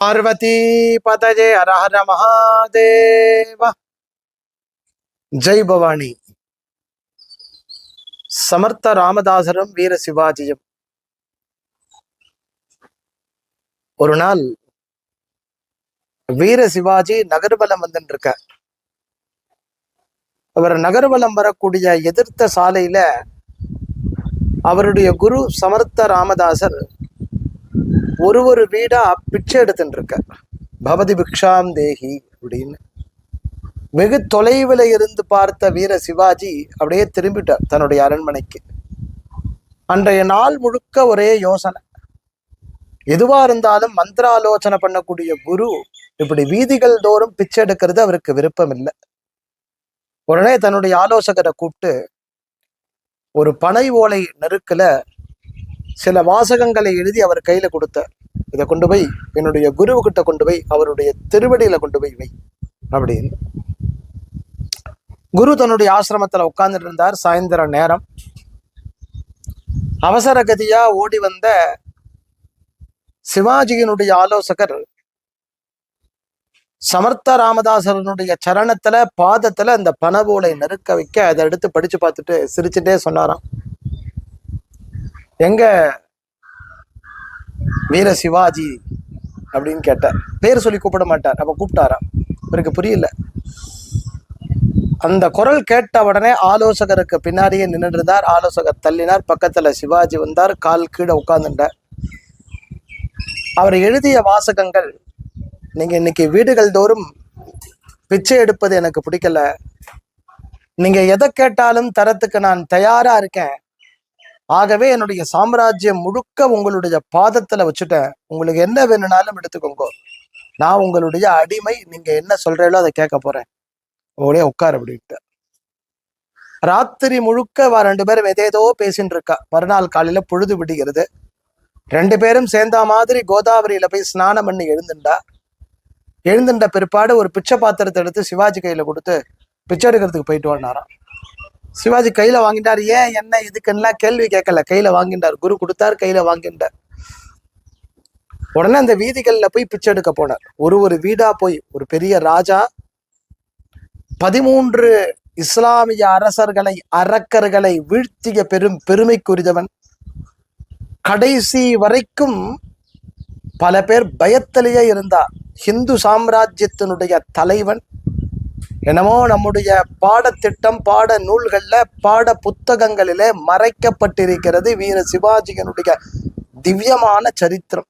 பார்வதி பதஜே அரஹர மகாதேவ ஜெய் பவானி சமர்த்த ராமதாசரும் வீர சிவாஜியும் ஒரு நாள் வீர சிவாஜி நகர்வலம் வந்துட்டு இருக்க அவர் நகர்வலம் வரக்கூடிய எதிர்த்த சாலையில அவருடைய குரு சமர்த்த ராமதாசர் ஒரு ஒரு வீடா பிச்சை எடுத்துட்டு இருக்கார் பவதி பிக்ஷாம் தேகி அப்படின்னு. வெகு தொலைவில் இருந்து பார்த்த வீர சிவாஜி அப்படியே திரும்பிட்டார் தன்னுடைய அரண்மனைக்கு. அன்றைய நாள் முழுக்க ஒரே யோசனை. எதுவா இருந்தாலும் மந்திராலோசனை பண்ணக்கூடிய குரு இப்படி வீதிகள் தோறும் பிச்சை எடுக்கிறது அவருக்கு விருப்பம் இல்லை உடனே தன்னுடைய ஆலோசகரை கூப்பிட்டு ஒரு பனை ஓலை நெருக்குல சில வாசகங்களை எழுதி அவர் கையில கொடுத்தார். இதை கொண்டு போய் என்னுடைய குருவுகிட்ட கொண்டு போய் அவருடைய திருவடியில கொண்டு போய் வை. அப்படின்னு. குரு தன்னுடைய ஆசிரமத்துல உட்கார்ந்துட்டு இருந்தார். சாயந்தர நேரம். அவசர கதியா ஓடி வந்த சிவாஜியினுடைய ஆலோசகர் சமர்த்த ராமதாசரனுடைய சரணத்துல பாதத்துல அந்த பனபோலை நெருக்க வைக்க அதை எடுத்து படிச்சு பார்த்துட்டு சிரிச்சுட்டே சொன்னாராம். எங்க வீர சிவாஜி அப்படின்னு கேட்டார் பேர் சொல்லி கூப்பிட மாட்டார். அப்ப கூப்பிட்டாராம். இவருக்கு புரியல. அந்த குரல் கேட்ட உடனே ஆலோசகருக்கு பின்னாடியே நின்றுருந்தார். ஆலோசகர் தள்ளினார். பக்கத்துல சிவாஜி வந்தார். கால் கீழே உட்கார்ந்துட்டார். அவர் எழுதிய வாசகங்கள் நீங்க இன்னைக்கு வீடுகள் தோறும் பிச்சை எடுப்பது எனக்கு பிடிக்கல. நீங்க எதை கேட்டாலும் தரத்துக்கு நான் தயாரா இருக்கேன். ஆகவே என்னுடைய சாம்ராஜ்யம் முழுக்க உங்களுடைய பாதத்துல வச்சுட்டேன். உங்களுக்கு என்ன வேணும்னாலும் எடுத்துக்கோங்க. நான் உங்களுடைய அடிமை நீங்க என்ன சொல்றீங்களோ அதை கேட்க போறேன். உங்களே உட்கார் அப்படின்ட்டு. ராத்திரி முழுக்க வா ரெண்டு பேரும் எதேதோ பேசின்னு இருக்கா. மறுநாள் காலையில பொழுது விடுகிறது. ரெண்டு பேரும் சேர்ந்தா மாதிரி கோதாவரியில போய் ஸ்நானம் பண்ணி எழுந்துண்டா. எழுந்துட்ட பிற்பாடு ஒரு பிச்சை பாத்திரத்தை எடுத்து சிவாஜி கையில கொடுத்து பிச்சை எடுக்கிறதுக்கு போயிட்டு வந்தாராம். சிவாஜி கையில வாங்கிட்டார். ஏன் என்ன இதுக்குன்னா கேள்வி கேட்கல. கையில வாங்கிட்டார். குரு கொடுத்தார் கையில வாங்கிட்டார். உடனே அந்த வீதிகள்ல போய் பிச்சை எடுக்க போனார். ஒரு ஒரு வீடா போய் ஒரு பெரிய ராஜா பதிமூன்று இஸ்லாமிய அரசர்களை அரக்கர்களை வீழ்த்திய பெரும் பெருமைக்குரியவன். கடைசி வரைக்கும் பல பேர் பயத்திலேயே இருந்தார். ஹிந்து சாம்ராஜ்யத்தினுடைய தலைவன். என்னமோ நம்முடைய பாடத்திட்டம் பாட நூல்களில் பாட புத்தகங்களிலே மறைக்கப்பட்டிருக்கிறது வீர சிவாஜியனுடைய திவ்யமான சரித்திரம்.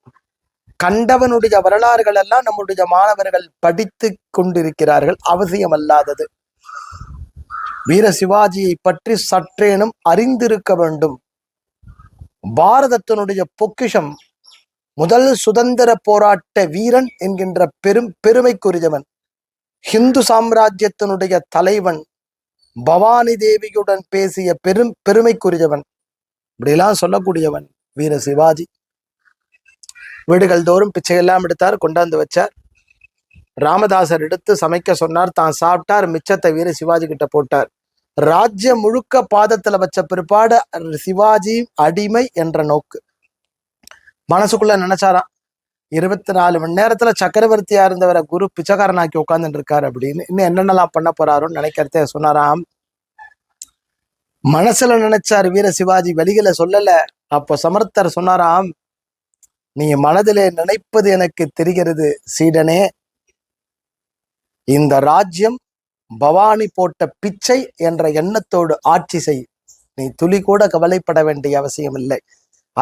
கண்டவனுடைய வரலாறுகள் எல்லாம் நம்முடைய மாணவர்கள் படித்து கொண்டிருக்கிறார்கள் அவசியம் அல்லாதது வீர சிவாஜியை பற்றி சற்றேனும் அறிந்திருக்க வேண்டும். பாரதத்தினுடைய பொக்கிஷம் முதல் சுதந்திர போராட்ட வீரன் என்கின்ற பெரும் பெருமைக்குரியவன். ஹிந்து சாம்ராஜ்யத்தினுடைய தலைவன் பவானி தேவியுடன் பேசிய பெரும் பெருமைக்குரியவன். இப்படிலாம் சொல்லக்கூடியவன் வீர சிவாஜி. வீடுகள் தோறும் பிச்சையெல்லாம் எடுத்தார் கொண்டாந்து வச்சார். ராமதாசர் எடுத்து சமைக்க சொன்னார் தான் சாப்பிட்டார் மிச்சத்தை வீர சிவாஜி கிட்ட போட்டார். ராஜ்யம் முழுக்க பாதத்துல வச்ச பிற்பாடு சிவாஜி அடிமை என்ற நோக்கு. மனசுக்குள்ள நினைச்சாராம் இருபத்தி நாலு மணி நேரத்துல சக்கரவர்த்தியா இருந்தவரை குரு பிச்சைக்காரனாக்கி உட்கார்ந்துட்டு இருக்காரு அப்படின்னு இன்னும் என்னென்னலாம் பண்ண போறாருன்னு நினைக்கிறதே சொன்னாராம். மனசுல நினைச்சார் வீர சிவாஜி வெளியில சொல்லல. அப்போ சமர்த்தர் சொன்னாராம் நீ மனதிலே நினைப்பது எனக்கு தெரிகிறது சீடனே. இந்த ராஜ்யம் பவானி போட்ட பிச்சை என்ற எண்ணத்தோடு ஆட்சி செய். நீ துளி கூட கவலைப்பட வேண்டிய அவசியம் இல்லை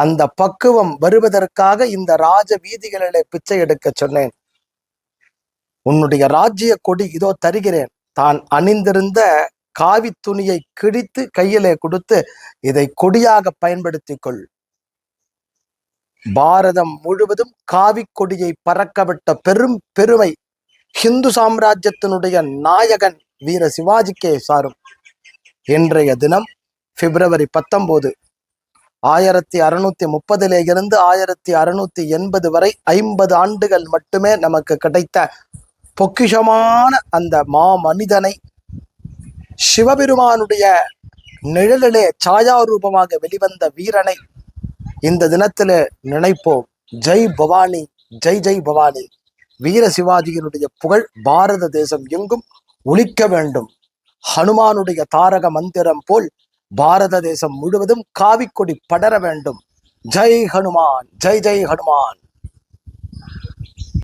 அந்த பக்குவம் வருவதற்காக இந்த ராஜ வீதிகளிலே பிச்சை எடுக்க சொன்னேன். உன்னுடைய ராஜ்ய கொடி இதோ தருகிறேன். தான் அணிந்திருந்த காவி துணியை கிழித்து கையிலே கொடுத்து இதை கொடியாக பயன்படுத்திக் கொள் பாரதம் முழுவதும் காவி கொடியை பறக்கவிட்ட பெரும் பெருமை ஹிந்து சாம்ராஜ்யத்தினுடைய நாயகன் வீர சிவாஜிக்கே சாரும். இன்றைய தினம் பிப்ரவரி பத்தொன்பது ஆயிரத்தி அறுநூத்தி முப்பதிலே இருந்து ஆயிரத்தி அறுநூத்தி எண்பது வரை ஐம்பது ஆண்டுகள் மட்டுமே நமக்கு கிடைத்த பொக்கிஷமான அந்த மா மனிதனை சிவபெருமானுடைய நிழலிலே சாயாரூபமாக வெளிவந்த வீரனை இந்த தினத்திலே நினைப்போம். ஜெய் பவானி ஜெய் ஜெய் பவானி. வீர சிவாஜியினுடைய புகழ் பாரத தேசம் எங்கும் ஒழிக்க வேண்டும். ஹனுமானுடைய தாரக மந்திரம் போல் பாரத தேசம் முழுவதும் காவிக்கொடி படர வேண்டும். ஜெய் ஹனுமான் ஜெய் ஜெய் ஹனுமான்.